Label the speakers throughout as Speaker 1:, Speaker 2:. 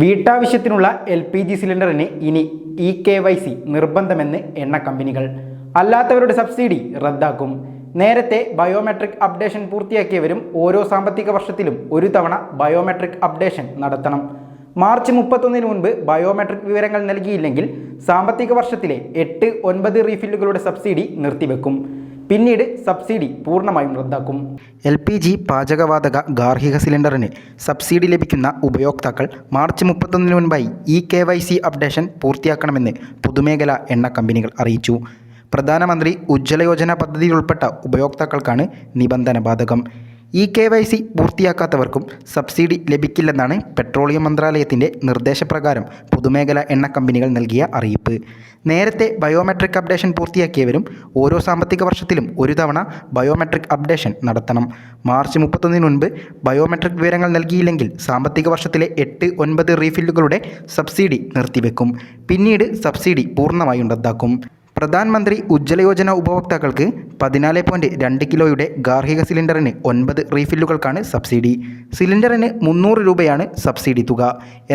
Speaker 1: വീട്ടാവശ്യത്തിനുള്ള L P G സിലിണ്ടറിന് ഇനി E K Y C നിർബന്ധമെന്ന് എണ്ണ കമ്പനികൾ. അല്ലാത്തവരുടെ സബ്സിഡി റദ്ദാക്കും. നേരത്തെ ബയോമെട്രിക് അപ്ഡേഷൻ പൂർത്തിയാക്കിയവരും ഓരോ സാമ്പത്തിക വർഷത്തിലും ഒരു തവണ ബയോമെട്രിക് അപ്ഡേഷൻ നടത്തണം. മാർച്ച് മുപ്പത്തൊന്നിന് മുൻപ് ബയോമെട്രിക് വിവരങ്ങൾ നൽകിയില്ലെങ്കിൽ സാമ്പത്തിക വർഷത്തിലെ എട്ട് ഒൻപത് റീഫില്ലുകളുടെ സബ്സിഡി നിർത്തിവെക്കും. പിന്നീട് സബ്സിഡി പൂർണമായും റദ്ദാക്കും. എൽ പി ജി പാചകവാതക ഗാർഹിക സിലിണ്ടറിന് സബ്സിഡി ലഭിക്കുന്ന ഉപയോക്താക്കൾ മാർച്ച് മുപ്പത്തൊന്നിന് മുൻപായി E K Y C updation പൂർത്തിയാക്കണമെന്ന് പൊതുമേഖലാ എണ്ണ കമ്പനികൾ അറിയിച്ചു. പ്രധാനമന്ത്രി ഉജ്ജ്വല യോജന പദ്ധതിയിൽ ഉൾപ്പെട്ട ഉപയോക്താക്കൾക്കാണ് നിബന്ധന ബാധകം. ഇ കെ വൈ സി പൂർത്തിയാക്കാത്തവർക്കും സബ്സിഡി ലഭിക്കില്ലെന്നാണ് പെട്രോളിയം മന്ത്രാലയത്തിന്റെ നിർദ്ദേശപ്രകാരം പൊതുമേഖല എണ്ണ കമ്പനികൾ നൽകിയ അറിയിപ്പ്. നേരത്തെ ബയോമെട്രിക് അപ്ഡേഷൻ പൂർത്തിയാക്കിയവരും ഓരോ സാമ്പത്തിക വർഷത്തിലും ഒരു തവണ ബയോമെട്രിക് അപ്ഡേഷൻ നടത്തണം. മാർച്ച് മുപ്പത്തൊന്നിന് മുൻപ് ബയോമെട്രിക് വിവരങ്ങൾ നൽകിയില്ലെങ്കിൽ സാമ്പത്തിക വർഷത്തിലെ എട്ട് ഒൻപത് റീഫില്ലുകളുടെ സബ്സിഡി നിർത്തിവെക്കും. പിന്നീട് സബ്സിഡി പൂർണമായും റദ്ദാക്കും. പ്രധാനമന്ത്രി ഉജ്ജ്വല യോജന ഉപഭോക്താക്കൾക്ക് പതിനാല് പോയിന്റ് രണ്ട് കിലോയുടെ ഗാർഹിക സിലിണ്ടറിന് ഒൻപത് റീഫില്ലുകൾക്കാണ് സബ്സിഡി. സിലിണ്ടറിന് മുന്നൂറ് രൂപയാണ് സബ്സിഡി തുക.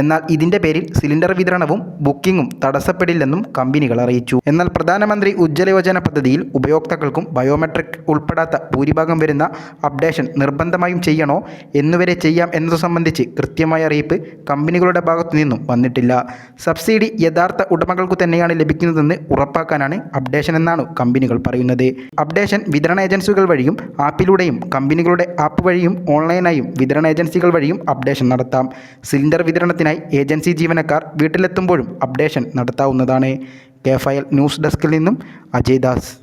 Speaker 1: എന്നാൽ ഇതിന്റെ പേരിൽ സിലിണ്ടർ വിതരണവും ബുക്കിംഗും തടസ്സപ്പെടില്ലെന്നും കമ്പനികൾ അറിയിച്ചു. എന്നാൽ പ്രധാനമന്ത്രി ഉജ്ജ്വല യോജന പദ്ധതിയിൽ ഉപയോക്താക്കൾക്കും ബയോമെട്രിക് ഉൾപ്പെടാത്ത ഭൂരിഭാഗം വരുന്ന അപ്ഡേഷൻ നിർബന്ധമായും ചെയ്യണോ എന്നുവരെ ചെയ്യാം എന്നത് സംബന്ധിച്ച് കൃത്യമായ അറിയിപ്പ് കമ്പനികളുടെ ഭാഗത്തു നിന്നും വന്നിട്ടില്ല. സബ്സിഡി യഥാർത്ഥ ഉടമകൾക്ക് തന്നെയാണ് ലഭിക്കുന്നതെന്ന് ഉറപ്പാക്കാനാണ് അപ്ഡേഷൻ എന്നാണ് കമ്പനികൾ പറയുന്നത്. അപ്ഡേഷൻ വിതരണ ഏജൻസികൾ വഴിയും ആപ്പിലൂടെയും കമ്പനികളുടെ ആപ്പ് വഴിയും ഓൺലൈനായും വിതരണ ഏജൻസികൾ വഴിയും അപ്ഡേഷൻ നടത്താം. സിലിണ്ടർ വിതരണത്തിനായി ഏജൻസി ജീവനക്കാർ വീട്ടിലെത്തുമ്പോഴും അപ്ഡേഷൻ നടത്താവുന്നതാണ്. കെ ഫയൽ ന്യൂസ് ഡെസ്കിൽ നിന്നും അജയ് ദാസ്.